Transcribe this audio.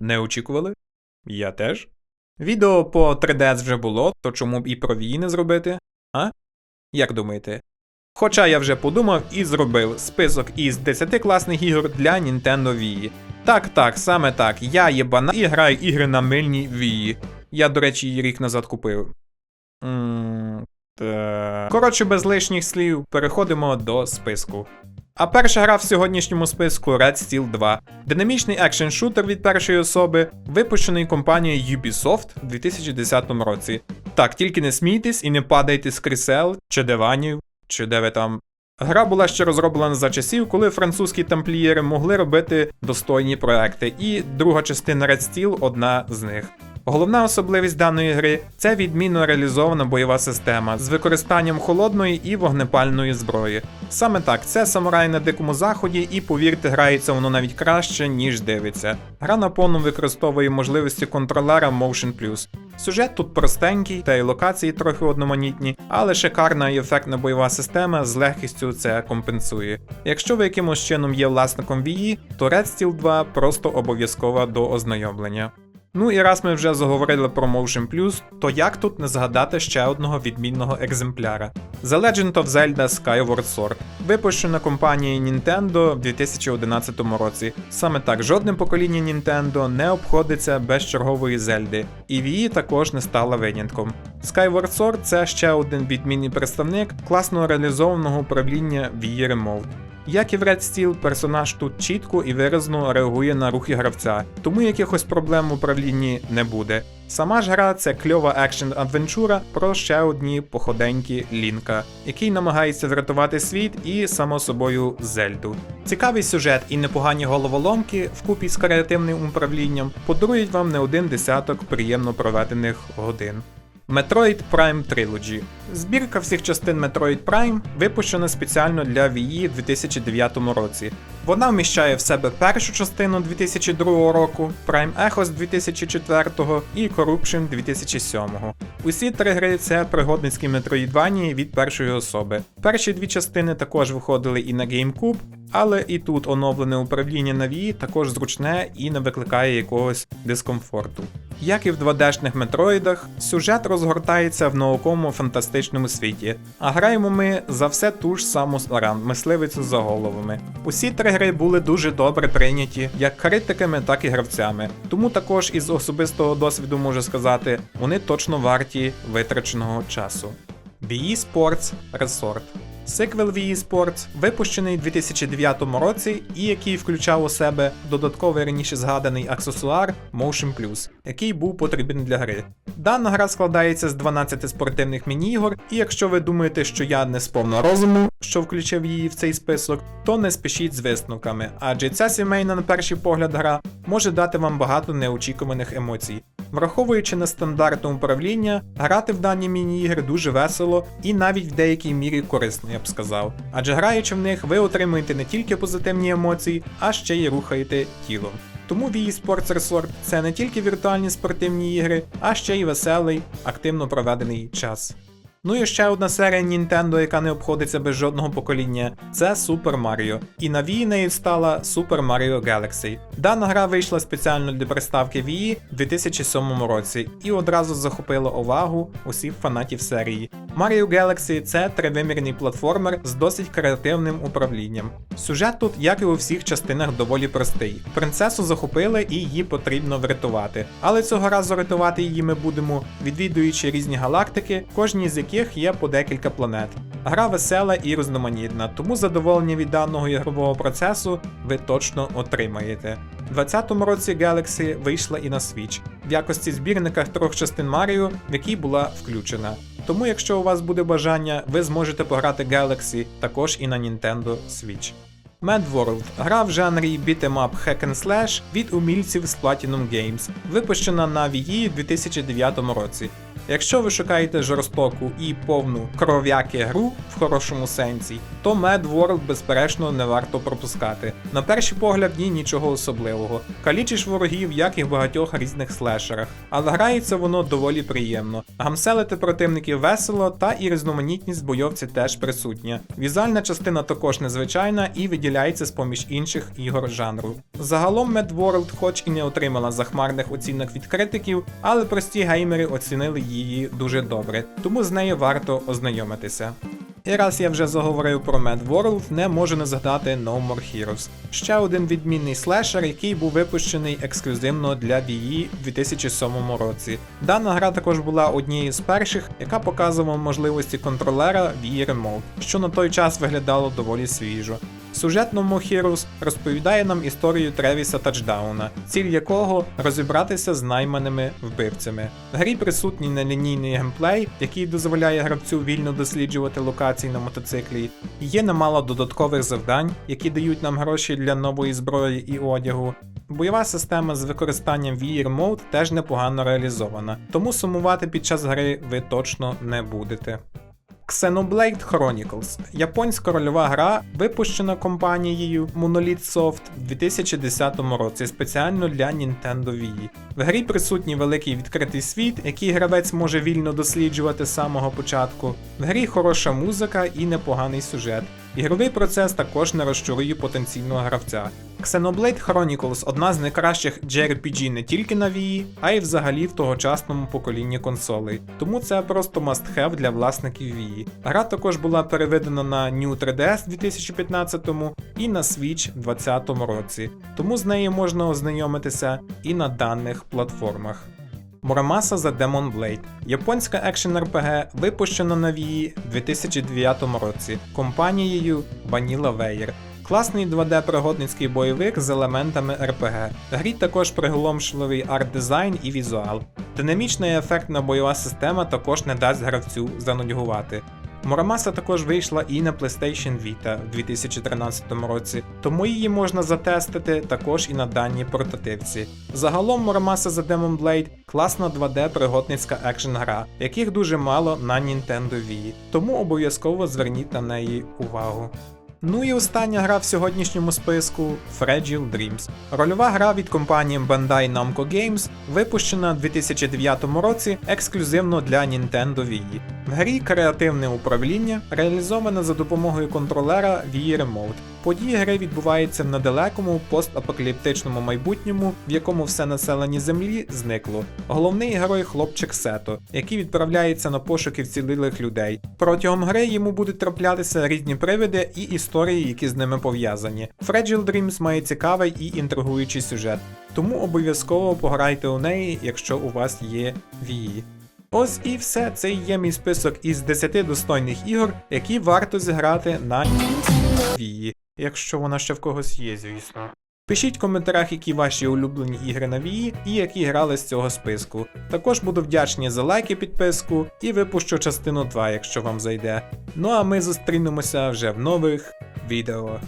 Не очікували? Я теж. Відео по 3DS вже було, то чому б і про Wii не зробити? А? Як думаєте? Хоча я вже подумав і зробив список із 10 класних ігор для Nintendo Wii. Так, так, саме так. Я єбана і граю ігри на мильній Wii. Я, до речі, її рік назад купив. Коротше, без лишніх слів, переходимо до списку. А перша гра в сьогоднішньому списку Red Steel 2. Динамічний екшен шутер від першої особи, випущений компанією Ubisoft у 2010 році. Так, тільки не смійтесь і не падайте з крісел чи диванів, чи де ви там. Гра була ще розроблена за часів, коли французькі тамплієри могли робити достойні проекти, і друга частина Red Steel одна з них. Головна особливість даної гри це відмінно реалізована бойова система з використанням холодної і вогнепальної зброї. Саме так, це самурай на дикому заході, і повірте, грається воно навіть краще, ніж дивиться. Гра наповну використовує можливості контролера Motion Plus. Сюжет тут простенький, та й локації трохи одноманітні, але шикарна і ефектна бойова система з легкістю це компенсує. Якщо ви якимось чином є власником Wii, то Red Steel 2 просто обов'язкова до ознайомлення. Ну і раз ми вже заговорили про Motion Plus, то як тут не згадати ще одного відмінного екземпляра: The Legend of Zelda Skyward Sword, випущена компанією Nintendo в 2011 році. Саме так, жодне покоління Nintendo не обходиться без чергової Зельди, і Wii також не стала винятком. Skyward Sword це ще один відмінний представник класно реалізованого управління Wii Remote. Як і в Red Steel, персонаж тут чітко і виразно реагує на рухи гравця, тому якихось проблем в управлінні не буде. Сама ж гра це кльова екшен адвенчура про ще одні походенькі Лінка, який намагається врятувати світ і, само собою, Зельду. Цікавий сюжет і непогані головоломки вкупі з креативним управлінням подарують вам не один десяток приємно проведених годин. Metroid Prime Trilogy. Збірка всіх частин Metroid Prime випущена спеціально для Wii у 2009 році. Вона вміщає в себе першу частину 2002 року, Prime Echoes 2004 і Corruption 2007. Усі три гри це пригодницькі метроїдванії від першої особи. Перші дві частини також виходили і на GameCube, але і тут оновлене управління на Wii також зручне і не викликає якогось дискомфорту. Як і в 2D-шних метроїдах, сюжет розгортається в науковому фантастичному світі, а граємо ми за все ту ж саму ран, мисливицю за головами. Усі три гри були дуже добре прийняті як критиками, так і гравцями. Тому також із особистого досвіду можу сказати, вони точно варті витраченого часу. BE Sports Resort Сиквел Wii Sports, випущений у 2009 році і який включав у себе додатковий раніше згаданий аксесуар Motion Plus, який був потрібен для гри. Дана гра складається з 12 спортивних міні-ігор, і якщо ви думаєте, що я не сповна розуму, що включив її в цей список, то не спішіть з висновками, адже ця сімейна на перший погляд гра може дати вам багато неочікуваних емоцій. Враховуючи нестандартне управління, грати в дані міні-ігри дуже весело і навіть в деякій мірі корисно, я б сказав. Адже граючи в них, ви отримуєте не тільки позитивні емоції, а ще й рухаєте тілом. Тому Wii Sports Resort це не тільки віртуальні спортивні ігри, а ще й веселий, активно проведений час. Ну і ще одна серія Nintendo, яка не обходиться без жодного покоління, це Super Mario. І на Wii нею стала Super Mario Galaxy. Дана гра вийшла спеціально для приставки Wii у 2007 році і одразу захопила увагу усіх фанатів серії. Mario Galaxy це тривимірний платформер з досить креативним управлінням. Сюжет тут, як і у всіх частинах, доволі простий. Принцесу захопили і її потрібно врятувати. Але цього разу рятувати її ми будемо, відвідуючи різні галактики, кожній з яких є по декілька планет. Гра весела і різноманітна, тому задоволення від даного ігрового процесу ви точно отримаєте. У 2020 році Galaxy вийшла і на Switch в якості збірника трьох частин Mario, в якій була включена. Тому, якщо у вас буде бажання, ви зможете пограти Galaxy також і на Nintendo Switch. Mad World – гра в жанрі beat'em up hack and slash від умільців з Platinum Games, випущена на Wii у 2009 році. Якщо ви шукаєте жорстоку і повну кров'яки гру в хорошому сенсі, то Mad World безперечно не варто пропускати. На перший погляд в ній нічого особливого. Калічиш ворогів, як і в багатьох різних слешерах, але грається воно доволі приємно. Гамселити противників весело, та і різноманітність бойовці теж присутня. Візуальна частина також незвичайна і виділяється з поміж інших ігор жанру. Загалом Mad World хоч і не отримала захмарних оцінок від критиків, але прості геймери оцінили її дуже добре, тому з нею варто ознайомитися. І раз я вже заговорив про Mad World, не можу не згадати No More Heroes. Ще один відмінний слешер, який був випущений ексклюзивно для Wii у 2007 році. Дана гра також була однією з перших, яка показувала можливості контролера Wii Remote, що на той час виглядало доволі свіжо. Сюжет No Heroes розповідає нам історію Тревіса Тачдауна, ціль якого розібратися з найманими вбивцями. В грі присутній нелінійний геймплей, який дозволяє гравцю вільно досліджувати локації на мотоциклі. Є немало додаткових завдань, які дають нам гроші для нової зброї і одягу. Бойова система з використанням Wii Remote теж непогано реалізована, тому сумувати під час гри ви точно не будете. Xenoblade Chronicles японська рольова гра, випущена компанією Monolith Soft в 2010 році спеціально для Nintendo Wii. В грі присутній великий відкритий світ, який гравець може вільно досліджувати з самого початку. В грі хороша музика і непоганий сюжет. Ігровий процес також не розчарує потенційного гравця. Xenoblade Chronicles одна з найкращих JRPG не тільки на Wii, а й взагалі в тогочасному поколінні консолей, тому це просто must-have для власників Wii. Гра також була переведена на New 3DS в 2015 і на Switch в 2020 році, тому з нею можна ознайомитися і на даних платформах. Muramasa The Demon Blade японська екшен RPG, випущена на Wii в 2009 році компанією Vanilla Ware. Класний 2D-пригодницький бойовик з елементами RPG. Грі також приголомшливий арт-дизайн і візуал. Динамічна і ефектна бойова система також не дасть гравцю занудьгувати. Muramasa також вийшла і на PlayStation Vita в 2013 році, тому її можна затестити також і на даній портативці. Загалом Muramasa The Demon Blade класна 2D пригодницька екшн гра, яких дуже мало на Nintendo Wii, тому обов'язково зверніть на неї увагу. Ну і остання гра в сьогоднішньому списку Fragile Dreams. Рольова гра від компанії Bandai Namco Games, випущена у 2009 році ексклюзивно для Nintendo Wii. В грі креативне управління реалізоване за допомогою контролера Wii Remote. Події гри відбуваються в недалекому постапокаліптичному майбутньому, в якому все населення землі зникло. Головний герой хлопчик Сето, який відправляється на пошуки вцілілих людей. Протягом гри йому будуть траплятися різні привиди і історії, які з ними пов'язані. Fragile Dreams має цікавий і інтригуючий сюжет, тому обов'язково пограйте у неї, якщо у вас є Wii. Ось і все. Це є мій список із 10 достойних ігор, які варто зіграти на Wii, якщо вона ще в когось є, звісно. Пишіть в коментарях, які ваші улюблені ігри на Wii і які грали з цього списку. Також буду вдячний за лайки, підписку і випущу частину 2, якщо вам зайде. Ну а ми зустрінемося вже в нових відео.